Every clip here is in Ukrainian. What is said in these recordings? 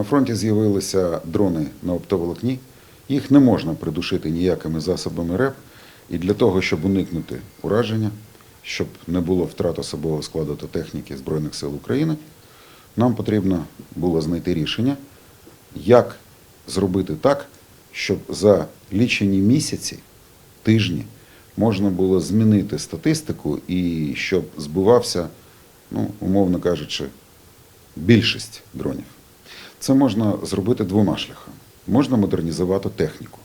На фронті з'явилися дрони на оптоволокні. Їх не можна придушити ніякими засобами РЕП. І для того, щоб уникнути ураження, щоб не було втрат особового складу та техніки Збройних сил України, нам потрібно було знайти рішення, як зробити так, щоб за лічені місяці, тижні можна було змінити статистику і щоб збивався, ну, умовно кажучи, більшість дронів. Це можна зробити двома шляхами. Можна модернізувати техніку.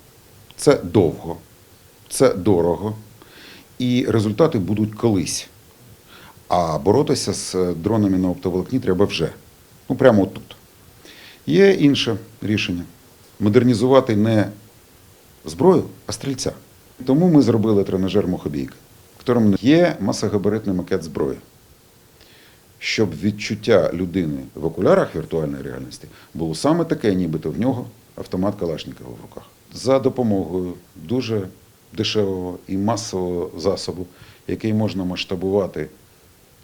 Це довго, це дорого, і результати будуть колись. А боротися з дронами на оптоволокні треба вже. Ну, прямо отут. Є інше рішення модернізувати не зброю, а стрільця. Тому ми зробили тренажер мухобійки, в якому є масогабаритний макет зброї. Щоб відчуття людини в окулярах віртуальної реальності було саме таке, нібито в нього автомат Калашникова в руках. За допомогою дуже дешевого і масового засобу, який можна масштабувати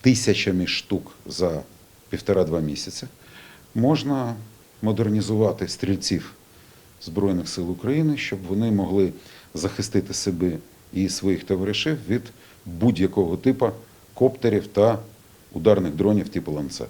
тисячами штук за півтора-два місяці, можна модернізувати стрільців Збройних сил України, щоб вони могли захистити себе і своїх товаришів від будь-якого типу коптерів та ударних дронів типу ланцет.